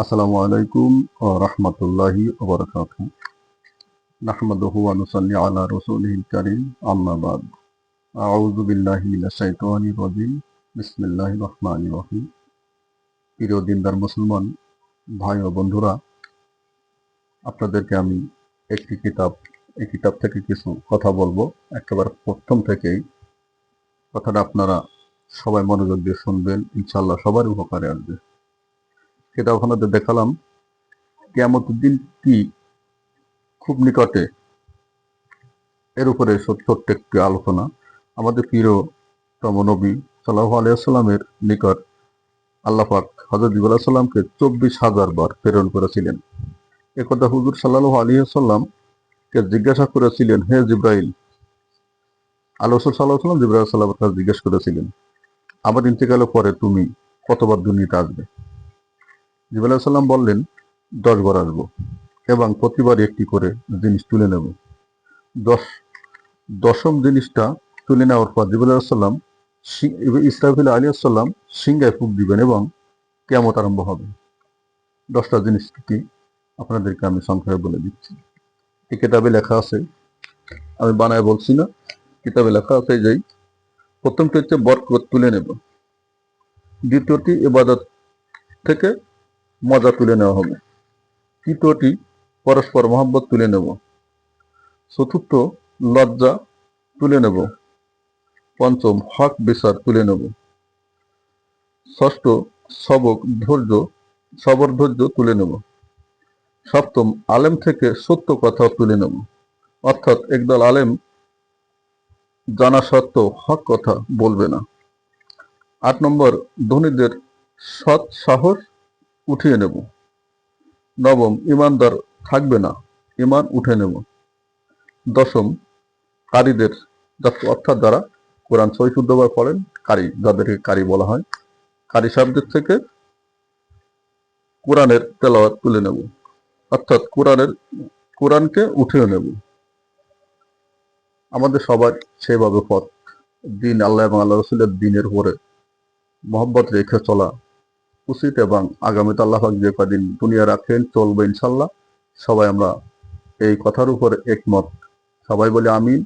আসসালামু আলাইকুম ও রহমতুল্লাহি আলা আউযু বিল্লাহি মিনাশ শাইতানির রাজিম। বিসমিল্লাহির রহমানির রহিম। প্রিয় দিনদার মুসলমান, ভাই ও বন্ধুরা, আপনাদেরকে আমি একটি কিতাব, এই কিতাব থেকে কিছু কথা বলব। একেবারে প্রথম থেকেই কথাটা আপনারা সবাই মনোযোগ দিয়ে শুনবেন। ইনশাল্লাহ সবার উপকারে আসবে। সেটা ওখানে দেখালাম। কেমন দিন কি খুব নিকটে এর উপরে ছোট্ট একটি আলোচনা। আমাদের প্রিয়তম নবী সাল্লাহ আলিয়াল্লামের নিকট আল্লাপাক হজরত জিবুল্লাহ সাল্লামকে চব্বিশ হাজার বার প্রেরণ করেছিলেন। একথা হুজুর সাল্লাহ আলিয়াল্লামকে জিজ্ঞাসা করেছিলেন, হে জিব্রাইল, আল্লাহ সাল্লাহ সাল্লাম জিব্রাইল সাল্লামের কাছে জিজ্ঞেস করেছিলেন আমার ইন্তেকালের পরে তুমি কতবার দুর্নীতি আসবে? জিবাল সাল্লাম বললেন, দশ বার আসব এবং প্রতিবার একটি করে জিনিস তুলে নেব। দশ, দশম জিনিসটা তুলে নেওয়ার পর জিবুল সাল্লাম ইসরাফিল আলী সাল্লাম সিংহায় ফুক দিবেন এবং কেমত আরম্ভ হবে। দশটা জিনিস কি আপনাদেরকে আমি সংক্ষেপে বলে দিচ্ছি। এই কিতাবে লেখা আছে, আমি বানায় বলছি না, কিতাবে লেখা আছে যেই প্রথমটি হচ্ছে বরকত তুলে নেব। দ্বিতীয়টি এবাদত থেকে মজা তুলে নেওয়া হবে। তৃতীয়টি, পরস্পর মহব্বত তুলে নেব। চতুর্থ, লজ্জা তুলে নেব। পঞ্চম, হক বিচার তুলে নেব। ষষ্ঠ, সবক ধৈর্য, সবর ধৈর্য তুলে নেব। সপ্তম, আলেম থেকে সত্য কথা তুলে নেব। অর্থাৎ একদল আলেম জানা সত্ত্বেও হক কথা বলবে না। আট নম্বর, ধনীদের সৎ সাহস উঠিয়ে নেব। নবম, ইমানদার থাকবে না, ইমান উঠে নেব। দশম, কারীদের অর্থাৎ যারা কোরআন ছয় শুদ্ধবার পড়েন কারি, যাদেরকে কারি বলা হয়, কারি শব্দের থেকে কোরআনের তেলাওয়াত তুলে নেব। অর্থাৎ কোরআনের, কোরআনকে উঠিয়ে নেব। আমাদের সবার সেভাবে পথ। দিন আল্লাহ এবং আল্লাহ রসুলের দিনের উপরে মোহাম্মত রেখে চলা উচিত এবং আগামীতে আল্লাহ যে কদিন দুনিয়া রাখেন, চলবে ইনশাল্লাহ। সবাই আমরা এই কথার উপর একমত। সবাই বলে আমিন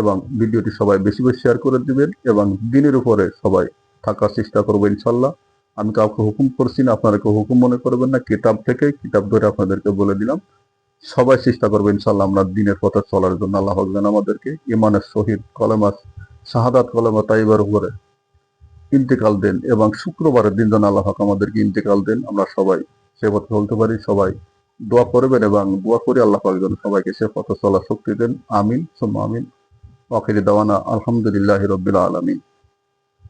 এবং ভিডিওটি সবাই বেশি বেশি শেয়ার করে দিবেন এবং দিনের উপরে সবাই থাকার চেষ্টা করব ইনশাল্লাহ। আমি কাউকে হুকুম করছি না, আপনারা কেউ হুকুম মনে করবেন না। কিতাব থেকে কিতাব ধরে আপনাদেরকে বলে দিলাম। সবাই চেষ্টা করব ইনশাল্লাহ আমরা দিনের পথে চলার জন্য। আল্লাহ হকবেন আমাদেরকে ইমানের শহীদ কলেমাস শাহাদাত কলেমা তাইবার উপরে ইন্তেকাল দেন এবং শুক্রবারের দিন যেন আল্লাহ আমাদেরকে ইন্তেকাল দেন। আমরা সবাই সে পথে চলতে পারি, সবাই দোয়া করবেন এবং দোয়া করে আল্লাহ পাক যেন সবাইকে সে পথে চলার শক্তি দেন। আমিন সোম আমিন। অখিরি দাওয়ানা আলহামদুলিল্লাহ রবিল আলমিন।